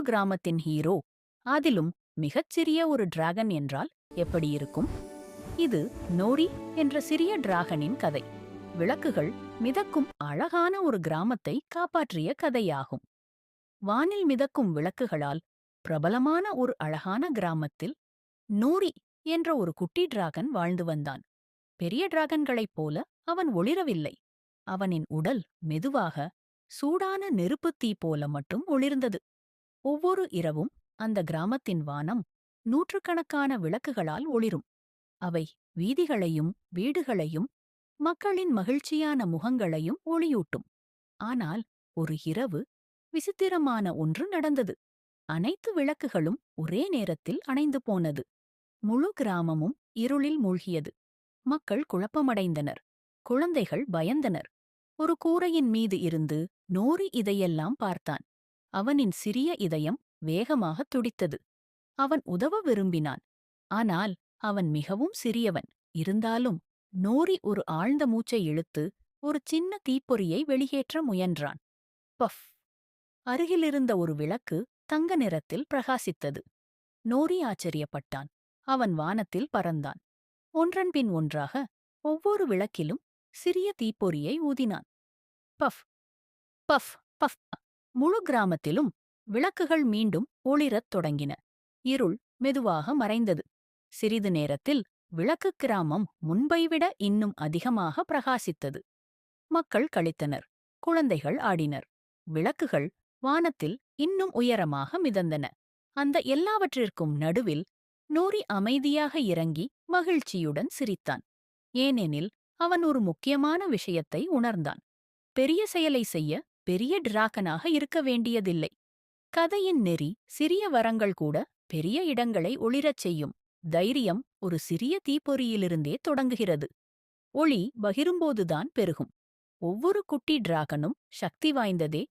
முழு கிராமத்தின் ஹீரோ அதிலும் மிகச்சிறிய ஒரு டிராகன் என்றால் எப்படி இருக்கும்? இது நோரி என்ற சிறிய டிராகனின் கதை. விளக்குகள் மிதக்கும் அழகான ஒரு கிராமத்தை காப்பாற்றிய கதையாகும். வானில் மிதக்கும் விளக்குகளால் பிரபலமான ஒரு அழகான கிராமத்தில் நூரி என்ற ஒரு குட்டி டிராகன் வாழ்ந்து வந்தான். பெரிய டிராகன்களைப் போல அவன் ஒளிரவில்லை. அவனின் உடல் மெதுவாக சூடான நெருப்புத் தீ போல மட்டும் ஒளிர்ந்தது. ஒவ்வொரு இரவும் அந்த கிராமத்தின் வானம் நூற்றுக்கணக்கான விளக்குகளால் ஒளிரும். அவை வீதிகளையும் வீடுகளையும் மக்களின் மகிழ்ச்சியான முகங்களையும் ஒளியூட்டும். ஆனால் ஒரு இரவு விசித்திரமான ஒன்று நடந்தது. அனைத்து விளக்குகளும் ஒரே நேரத்தில் அணைந்து போனது. முழு கிராமமும் இருளில் மூழ்கியது. மக்கள் குழப்பமடைந்தனர். குழந்தைகள் பயந்தனர். ஒரு கூரையின் மீது இருந்து நோரி இதையெல்லாம் பார்த்தான். அவனின் சிறிய இதயம் வேகமாக துடித்தது. அவன் உதவ விரும்பினான். ஆனால் அவன் மிகவும் சிறியவன். இருந்தாலும் நோரி ஒரு ஆழ்ந்த மூச்சை இழுத்து ஒரு சின்ன தீப்பொறியை வெளியேற்ற முயன்றான். பஃப்! அருகிலிருந்த ஒரு விளக்கு தங்க நிறத்தில் பிரகாசித்தது. நோரி ஆச்சரியப்பட்டான். அவன் வானத்தில் பறந்தான். ஒன்றன்பின் ஒன்றாக ஒவ்வொரு விளக்கிலும் சிறிய தீப்பொறியை ஊதினான். பஃப்! பஃப்! பஃப்! முழு கிராமத்திலும் விளக்குகள் மீண்டும் ஒளிரத் தொடங்கின. இருள் மெதுவாக மறைந்தது. சிறிது நேரத்தில் விளக்கு கிராமம் முன்பைவிட இன்னும் அதிகமாக பிரகாசித்தது. மக்கள் கழித்தனர். குழந்தைகள் ஆடினர். விளக்குகள் வானத்தில் இன்னும் உயரமாக மிதந்தன. அந்த எல்லாவற்றிற்கும் நடுவில் நூரி அமைதியாக இறங்கி மகிழ்ச்சியுடன் சிரித்தான். ஏனெனில் அவன் ஒரு முக்கியமான விஷயத்தை உணர்ந்தான். பெரிய செயலை செய்ய பெரிய டிராகனாக இருக்க வேண்டியதில்லை. கதையின் நெறி சிறிய வரங்கள் கூட பெரிய இடங்களை ஒளிரச் செய்யும். தைரியம் ஒரு சிறிய தீப்பொறியிலிருந்தே தொடங்குகிறது. ஒளி பகிரும்போதுதான் பெருகும். ஒவ்வொரு குட்டி டிராகனும் சக்தி வாய்ந்ததே